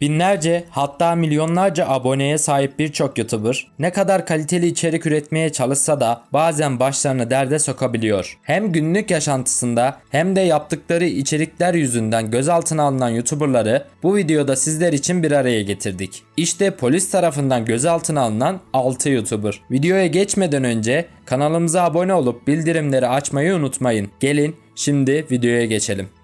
Binlerce hatta milyonlarca aboneye sahip birçok YouTuber ne kadar kaliteli içerik üretmeye çalışsa da bazen başlarını derde sokabiliyor. Hem günlük yaşantısında hem de yaptıkları içerikler yüzünden gözaltına alınan YouTuberları bu videoda sizler için bir araya getirdik. İşte polis tarafından gözaltına alınan 6 YouTuber. Videoya geçmeden önce kanalımıza abone olup bildirimleri açmayı unutmayın. Gelin şimdi videoya geçelim.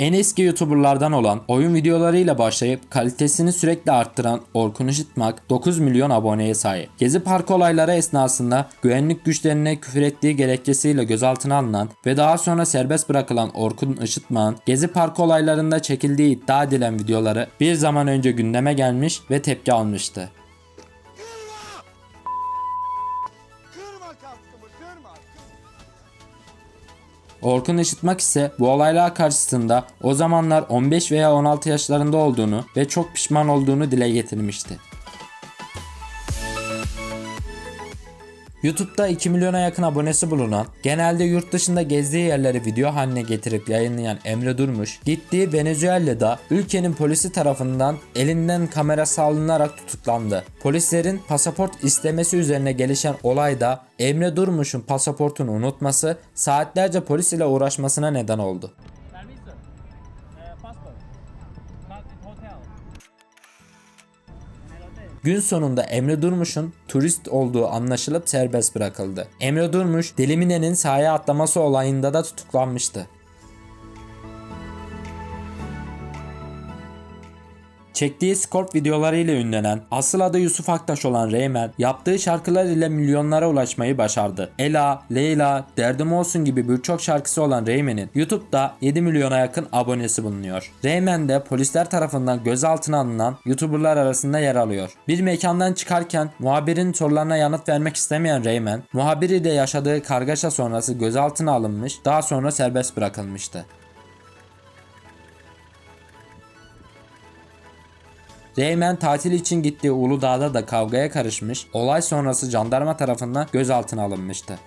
En eski YouTuberlardan olan oyun videolarıyla başlayıp kalitesini sürekli arttıran Orkun Işıtmak 9 milyon aboneye sahip. Gezi Parkı olayları esnasında güvenlik güçlerine küfür ettiği gerekçesiyle gözaltına alınan ve daha sonra serbest bırakılan Orkun Işıtmak'ın Gezi Parkı olaylarında çekildiği iddia edilen videoları bir zaman önce gündeme gelmiş ve tepki almıştı. Orkun Işıtmak ise bu olaylar karşısında o zamanlar 15 veya 16 yaşlarında olduğunu ve çok pişman olduğunu dile getirmişti. YouTube'da 2 milyona yakın abonesi bulunan, genelde yurt dışında gezdiği yerleri video haline getirip yayınlayan Emre Durmuş, gittiği Venezuela'da ülkenin polisi tarafından elinden kamerası alınarak tutuklandı. Polislerin pasaport istemesi üzerine gelişen olayda Emre Durmuş'un pasaportunu unutması saatlerce polis ile uğraşmasına neden oldu. Gün sonunda Emre Durmuş'un turist olduğu anlaşılıp serbest bırakıldı. Emre Durmuş, Delimine'nin sahaya atlaması olayında da tutuklanmıştı. Çektiği Scorp videolarıyla ünlenen, asıl adı Yusuf Aktaş olan Reymen, yaptığı şarkılar ile milyonlara ulaşmayı başardı. Ela, Leyla, Derdim Olsun gibi birçok şarkısı olan Reymen'in YouTube'da 7 milyona yakın abonesi bulunuyor. Reymen de polisler tarafından gözaltına alınan YouTuberlar arasında yer alıyor. Bir mekandan çıkarken muhabirin sorularına yanıt vermek istemeyen Reymen, muhabir ile yaşadığı kargaşa sonrası gözaltına alınmış, daha sonra serbest bırakılmıştı. Reymen tatil için gittiği Uludağ'da da kavgaya karışmış, olay sonrası jandarma tarafından gözaltına alınmıştı.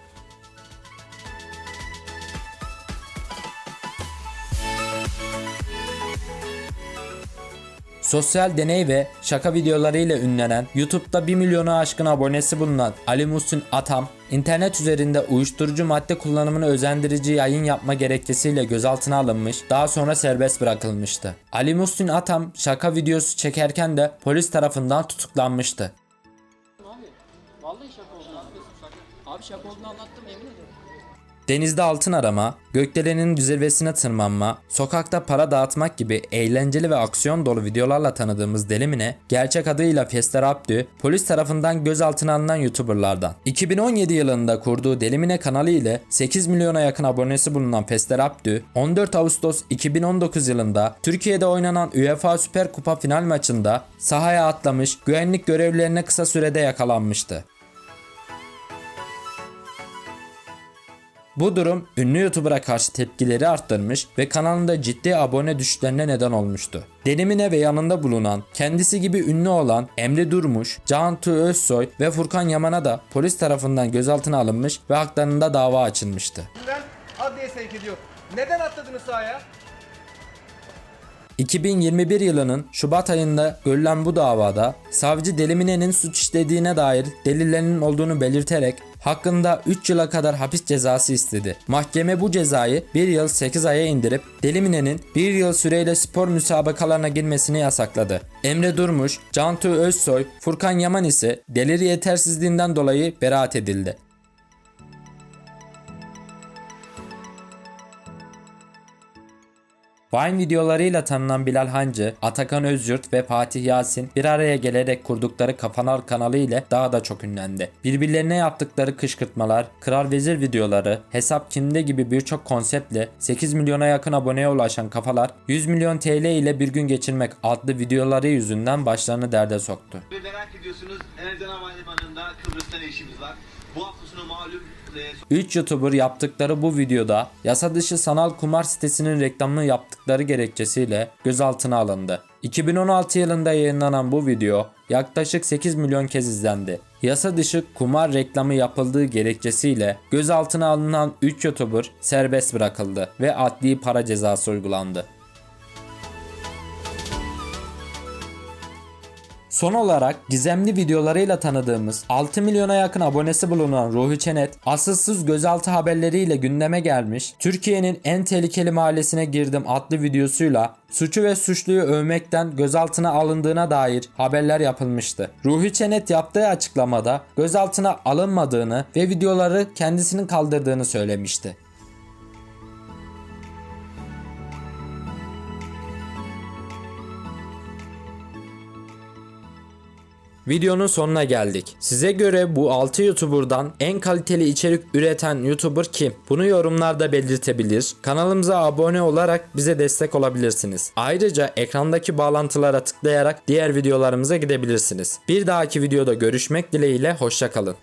Sosyal deney ve şaka videolarıyla ünlenen, YouTube'da 1 milyona aşkın abonesi bulunan Ali Muhsin Atam, internet üzerinde uyuşturucu madde kullanımını özendirici yayın yapma gerekçesiyle gözaltına alınmış, daha sonra serbest bırakılmıştı. Ali Muhsin Atam şaka videosu çekerken de polis tarafından tutuklanmıştı. Abi vallahi şaka anlattım. Abi şaka olduğunu anlattım yemin ederim. Denizde altın arama, gökdelenin zirvesine tırmanma, sokakta para dağıtmak gibi eğlenceli ve aksiyon dolu videolarla tanıdığımız Delimine, gerçek adıyla Fester Abdü, polis tarafından gözaltına alınan YouTuberlardan. 2017 yılında kurduğu Delimine kanalı ile 8 milyona yakın abonesi bulunan Fester Abdü, 14 Ağustos 2019 yılında Türkiye'de oynanan UEFA Süper Kupa final maçında sahaya atlamış, güvenlik görevlilerine kısa sürede yakalanmıştı. Bu durum ünlü YouTuber'a karşı tepkileri arttırmış ve kanalında ciddi abone düşüşlerine neden olmuştu. Denimine ve yanında bulunan, kendisi gibi ünlü olan Emre Durmuş, Cantu Özsoy ve Furkan Yaman'a da polis tarafından gözaltına alınmış ve haklarında dava açılmıştı. Adliye sevk ediyor? Neden atladınız sahaya? 2021 yılının Şubat ayında görülen bu davada savcı Delimine'nin suç işlediğine dair delillerinin olduğunu belirterek hakkında 3 yıla kadar hapis cezası istedi. Mahkeme bu cezayı 1 yıl 8 aya indirip Delimine'nin 1 yıl süreyle spor müsabakalarına girmesini yasakladı. Emre Durmuş, Cantu Özsoy, Furkan Yaman ise deliri yetersizliğinden dolayı beraat edildi. Vine videolarıyla tanınan Bilal Hancı, Atakan Özyurt ve Fatih Yasin bir araya gelerek kurdukları Kafanal kanalı ile daha da çok ünlendi. Birbirlerine yaptıkları kışkırtmalar, Kral Vezir videoları, Hesap Kimde gibi birçok konseptle 8 milyona yakın aboneye ulaşan kafalar 100 milyon TL ile bir gün geçirmek adlı videoları yüzünden başlarını derde soktu. Merak ediyorsunuz Ercan Havalimanı'nda Kıbrıs'ta ne işimiz var? Bu hafta sonu malum e, 3 YouTuber yaptıkları bu videoda yasa dışı sanal kumar sitesinin reklamını yaptıkları gerekçesiyle gözaltına alındı. 2016 yılında yayınlanan bu video yaklaşık 8 milyon kez izlendi. Yasa dışı kumar reklamı yapıldığı gerekçesiyle gözaltına alınan 3 YouTuber serbest bırakıldı ve adli para cezası uygulandı. Son olarak gizemli videolarıyla tanıdığımız 6 milyona yakın abonesi bulunan Ruhi Çenet asılsız gözaltı haberleriyle gündeme gelmiş. Türkiye'nin en tehlikeli mahallesine girdim adlı videosuyla suçu ve suçluyu övmekten gözaltına alındığına dair haberler yapılmıştı. Ruhi Çenet yaptığı açıklamada gözaltına alınmadığını ve videoları kendisinin kaldırdığını söylemişti. Videonun sonuna geldik. Size göre bu 6 YouTuber'dan en kaliteli içerik üreten YouTuber kim? Bunu yorumlarda belirtebilir. Kanalımıza abone olarak bize destek olabilirsiniz. Ayrıca ekrandaki bağlantılara tıklayarak diğer videolarımıza gidebilirsiniz. Bir dahaki videoda görüşmek dileğiyle hoşçakalın.